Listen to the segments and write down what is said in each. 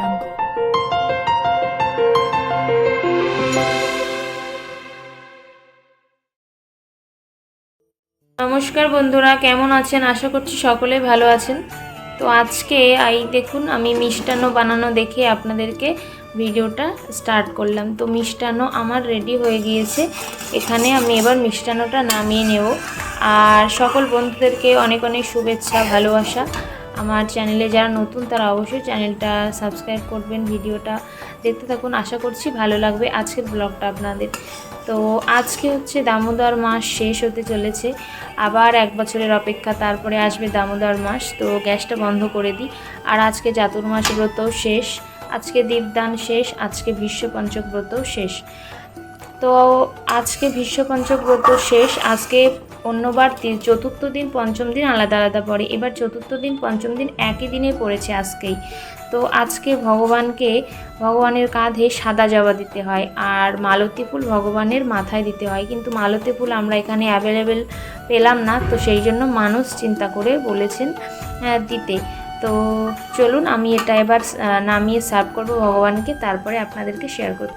jungle. নমস্কার বন্ধুরা, কেমন আছেন? আশা করছি সকলে ভালো আছেন। তো আজকে আই দেখুন, আমি মিষ্টান্ন বানানো দেখে আপনাদেরকে ভিডিওটা স্টার্ট করলাম। তো মিষ্টান্ন আমার রেডি হয়ে গিয়েছে। এখানে আমি এবার মিষ্টান্নটা নামিয়ে নেব। আর সকল বন্ধুদেরকে অনেক অনেক শুভেচ্ছা, ভালোবাসা। আমার চ্যানেলে যারা নতুন, তারা অবশ্যই চ্যানেলটা সাবস্ক্রাইব করবেন, ভিডিওটা দেখতে থাকুন। আশা করছি ভালো লাগবে আজকের ব্লগটা আপনাদের। তো আজকে হচ্ছে দামোদর মাস শেষ হতে চলেছে। আবার এক বছরের অপেক্ষা, তারপরে আসবে দামোদর মাস। তো গ্যাসটা বন্ধ করে দিই। আর আজকে চাতুর্মাস ব্রতও শেষ। আজকে দীপদান শেষ। আজকে ভীষ্ম পঞ্চক ব্রতও শেষ। তো আজকে ভীষ্ম পঞ্চক ব্রত শেষ। আজকে অন্যবার চতুর্থ দিন, পঞ্চম দিন আলাদা আলাদা পড়ে। এবার চতুর্থ দিন, পঞ্চম দিন একই দিনে পড়েছে আজকেই। তো আজকে ভগবানকে, ভগবানের কাঁধে সাদা জবা দিতে হয় আর মালতী ফুল ভগবানের মাথায় দিতে হয়। কিন্তু মালতী ফুল আমরা এখানে অ্যাভেলেবেল পেলাম না, তো সেই জন্য মানুষ চিন্তা করে বলেছেন দিতে। তো চলুন, আমি এটা এবার নামিয়ে সার্ভ করব ভগবানকে, তারপরে আপনাদেরকে শেয়ার করব।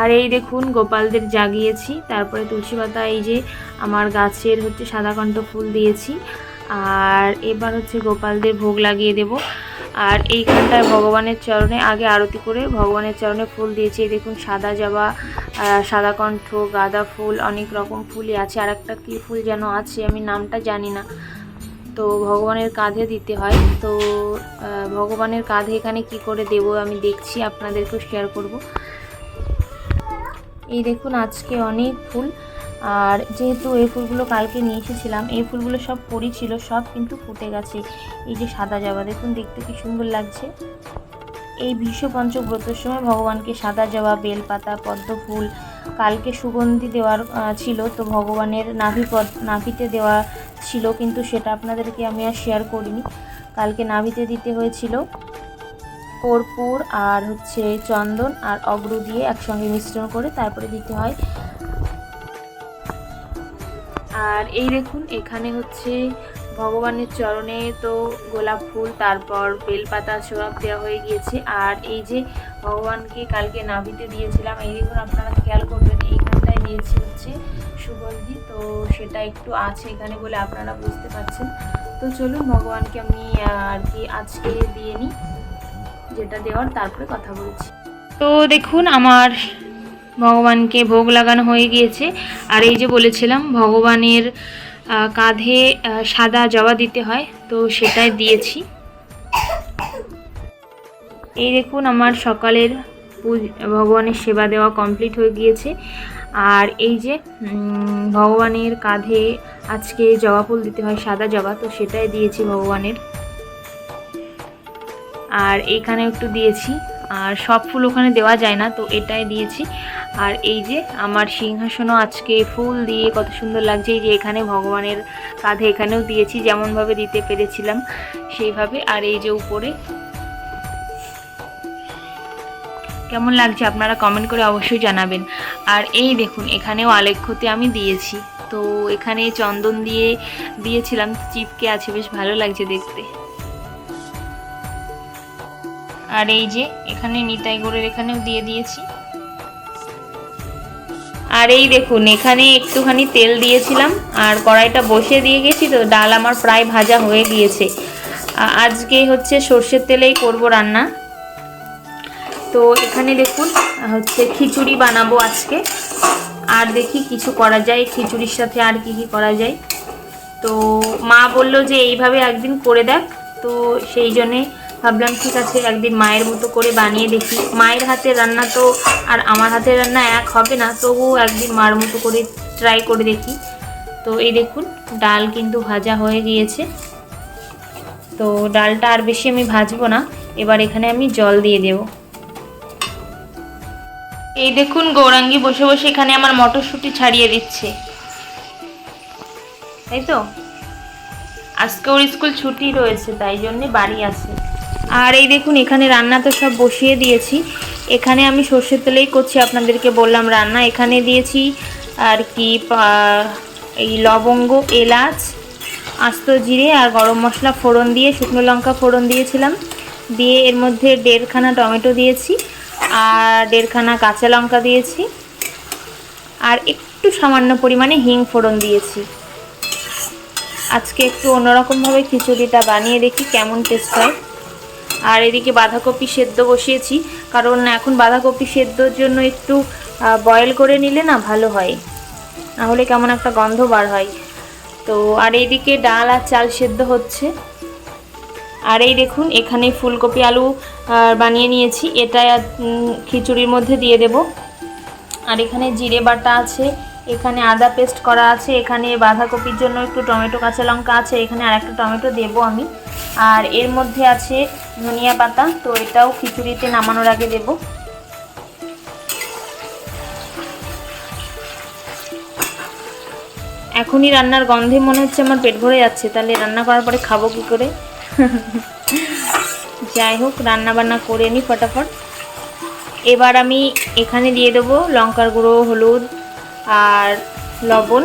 আর এই দেখুন গোপালদের জাগিয়েছি। তারপরে তুলসী পাতা এই যে আমার গাছের হচ্ছে সাদাকণ্ঠ ফুল দিয়েছি। আর এবার হচ্ছে গোপালদের ভোগ লাগিয়ে দেব। আর এইখানটায় ভগবানের চরণে আগে আরতি করে ভগবানের চরণে ফুল দিয়েছি। এই দেখুন সাদা জবা আহ, সাদাকণ্ঠ গাঁদা ফুল অনেক রকম ফুলই আছে। আর একটা কী ফুল যেন আছে আমি নামটা জানি না। তো ভগবানের কাঁধে দিতে হয়। তো ভগবানের কাঁধে এখানে কি করে দেব আমি দেখছি আপনাদেরকেও শেয়ার করব। এই দেখুন আজকে অনেক ফুল। আর যেহেতু এই ফুলগুলো কালকে নিয়ে এসেছিলাম, এই ফুলগুলো সব পরি ছিল, সব কিন্তু ফুটে গেছে। এই যে সাদা জবা, দেখুন দেখতে কি সুন্দর লাগছে। এই বিশ্ব পঞ্চব্রতের সময় ভগবানকে সাদা জবা, বেলপাতা, পদ্ম ফুল, কালকে সুগন্ধি দেওয়ার ছিল, তো ভগবানের নাভি পদ, নাভিতে দেওয়া ছিল, কিন্তু সেটা আপনাদেরকে আমি আর শেয়ার করিনি। কালকে নাভিতে দিতে হয়েছিল। কর্পূর আর হচ্ছে চন্দন আর অগ্রু দিয়ে একসঙ্গে মিশ্রণ করে তারপরে দিতে হয়। আর এই দেখুন, এখানে হচ্ছে ভগবানের চরণে তো গোলাপ ফুল, তারপর বেলপাতা সব দেওয়া হয়ে গিয়েছে। আর এই যে ভগবানকে কালকে নাভিতে দিয়েছিলাম, এই দেখুন আপনারা খেয়াল করবেন, এইখানটায় দিয়েছি হচ্ছে সুগন্ধি। তো সেটা একটু আছে এখানে বলে আপনারা বুঝতে পারছেন। তো চলুন, ভগবানকে আমি আর কি আজকে দিয়ে নিই। যেটা দেওয়ার, তারপরে কথা বলছি। তো দেখুন, আমার ভগবানকে ভোগ লাগানো হয়ে গিয়েছে। আর এই যে বলেছিলাম, ভগবানের কাঁধে সাদা জবা দিতে হয়, তো সেটাই দিয়েছি। এই দেখুন, আমার সকালের পূজ- ভগবানের সেবা দেওয়া কমপ্লিট হয়ে গিয়েছে। আর এই যে ভগবানের কাঁধে আজকে জবা ফুল দিতে হয়, সাদা জবা, তো সেটাই দিয়েছি ভগবানের। আর এইখানে একটু দিয়েছি। আর সব ফুল ওখানে দেওয়া যায় না, তো এটাই দিয়েছি। আর এই যে আমার সিংহাসনও আজকে ফুল দিয়ে কত সুন্দর লাগছে। এই যে এখানে ভগবানের কাঁধে এখানেও দিয়েছি, যেমনভাবে দিতে পেরেছিলাম সেইভাবে। আর এই যে উপরে, কেমন লাগছে আপনারা কমেন্ট করে অবশ্যই জানাবেন। আর এই দেখুন, এখানেও আলেখ্যতে আমি দিয়েছি। তো এখানে চন্দন দিয়ে দিয়েছিলাম চিপকে আছে, বেশ ভালো লাগছে দেখতে। আর এই যে, এখানে নিতাই গোড়ের এখানেও দিয়ে দিয়েছি। আর এই দেখুন, এখানে একটুখানি তেল দিয়েছিলাম, আর কড়াইটা বসিয়ে দিয়ে গেছি তো, ডাল আমার প্রায় ভাজা হয়ে গিয়েছে। আজকে হচ্ছে সর্ষের তেলেই করব রান্না। তো এখানে দেখুন, হচ্ছে খিচুড়ি বানাবো আজকে। আর দেখি কিছু করা যায়, খিচুড়ির সাথে আর কি কি করা যায়। তো মা বলল যে, এইভাবে একদিন করে দেখ। তো সেই জন্যে ভাবলাম, ঠিক আছে, একদিন মায়ের মতো করে বানিয়ে দেখি। মায়ের হাতের রান্না তো আর আমার হাতের রান্না এক হবে না, তবুও একদিন মার মতো করে ট্রাই করে দেখি। তো এই দেখুন, ডাল কিন্তু ভাজা হয়ে গিয়েছে। তো ডালটা আর বেশি আমি ভাজবো না, এবার এখানে আমি জল দিয়ে দেব। এই দেখুন, গৌরাঙ্গী বসে বসে এখানে আমার মটরশুঁটি ছাড়িয়ে দিচ্ছে। তাই তো? আজকে ওর স্কুল ছুটি রয়েছে, তাই জন্যে বাড়ি আছে। আর এই দেখুন, এখানে রান্না তো সব বসিয়ে দিয়েছি। এখানে আমি সর্ষের তেলেই করছি আপনাদেরকে বললাম রান্না। এখানে দিয়েছি আর কি এই লবঙ্গ, এলাচ, আস্ত জিরে আর গরম মশলা ফোড়ন দিয়ে, শুকনো লঙ্কা ফোড়ন দিয়েছিলাম। দিয়ে এর মধ্যে দেড়খানা টমেটো দিয়েছি আর দেড়খানা কাঁচা লঙ্কা দিয়েছি। আর একটু সামান্য পরিমাণে হিং ফোড়ন দিয়েছি। আজকে একটু অন্যরকমভাবে খিচুড়িটা বানিয়ে দেখি কেমন টেস্ট হয়। আর এদিকে বাঁধাকপি সেদ্ধ বসিয়েছি, কারণ এখন বাঁধাকপি সেদ্ধর জন্য একটু বয়েল করে নিলে না ভালো হয়। নাহলে কেমন একটা গন্ধ বার হয়। তো, আর এইদিকে ডাল আর চাল সেদ্ধ হচ্ছে। আর এই দেখুন, এখানে ফুলকপি আলু বানিয়ে নিয়েছি। এটা খিচুড়ির মধ্যে দিয়ে দেব। আর এখানে জিরে বাটা আছে এখানে আদা পেস্ট করা আছে, এখানে বাঁধাকপির জন্য একটু টমেটো, কাঁচা লঙ্কা আছে, এখানে আর একটা টমেটো দেবো আমি। আর এর মধ্যে আছে ধনিয়া পাতা, তো এটাও খিচুড়িতে নামানোর আগে দেবো। এখনই রান্নার গন্ধে মনে হচ্ছে আমার পেট ভরে যাচ্ছে, তাহলে রান্না করার পরে খাব কী করে? যাই হোক, রান্না বান্না করে নিই ফটাফট। এবার আমি এখানে দিয়ে দেবো লঙ্কার গুঁড়ো, হলুদ আর লবণ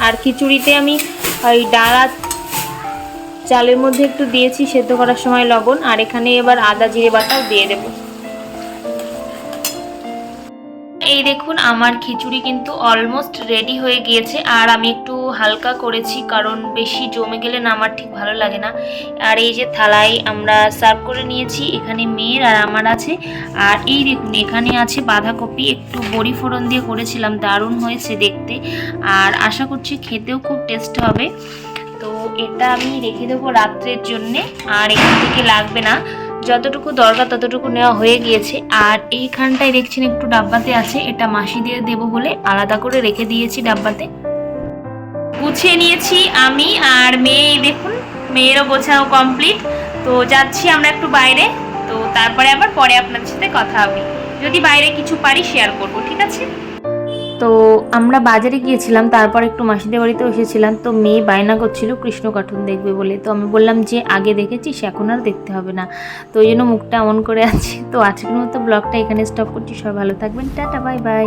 আর খিচুড়িতে আমি ওই ডালা চালের মধ্যে একটু দিয়েছি, সেদ্ধ করার সময় লবণ, আর এখানে এবার আদা, জিরে বাটাও দিয়ে দেবো। এই দেখুন, আমার খিচুড়ি কিন্তু অলমোস্ট রেডি হয়ে গিয়েছে। আর আমি একটু হালকা করেছি, কারণ বেশি জমে গেলে না আমার ঠিক ভালো লাগে না। আর এই যে থালায় আমরা সার্ভ করে নিয়েছি, এখানে মেয়ের আর আমার আছে। আর এই দেখুন, এখানে আছে বাঁধাকপি, একটু বড়ি ফোড়ন দিয়ে করেছিলাম, দারুণ হয়েছে দেখতে। আর আশা করছি খেতেও খুব টেস্ট হবে। তো এটা আমি রেখে দেবো রাত্রের জন্যে, আর এখান থেকে লাগবে না। যতটুকু দরকার ততটুকু নেওয়া হয়ে গিয়েছে। আর এইখানটায় দেখছেন একটু ডাব্বাতে আছে, এটা মাসি দিয়ে দেবো বলে আলাদা করে রেখে দিয়েছি ডাব্বাতে। গুছিয়ে নিয়েছি আমি আর মেয়ে, দেখুন, মেয়েরও গোছাও কমপ্লিট তো যাচ্ছি আমরা একটু বাইরে, তো তারপরে আবার পরে আপনাদের সাথে কথা হবে। যদি বাইরে কিছু পারি শেয়ার করব, ঠিক আছে? তো আমরা বাজারে গিয়েছিলাম তারপর একটু মাসিদের বাড়িতে এসেছিলাম তো মেয়ে বায়না করছিল কৃষ্ণ কার্টুন দেখবে বলে। তো আমি বললাম যে আগে দেখেছিস এখন আর দেখতে হবে না। তো ওই জন্য মুখটা এমন করে আছে তো আজকের মতো ব্লগটা এখানে স্টপ করছি। সবাই ভালো থাকবেন। Tata bye bye.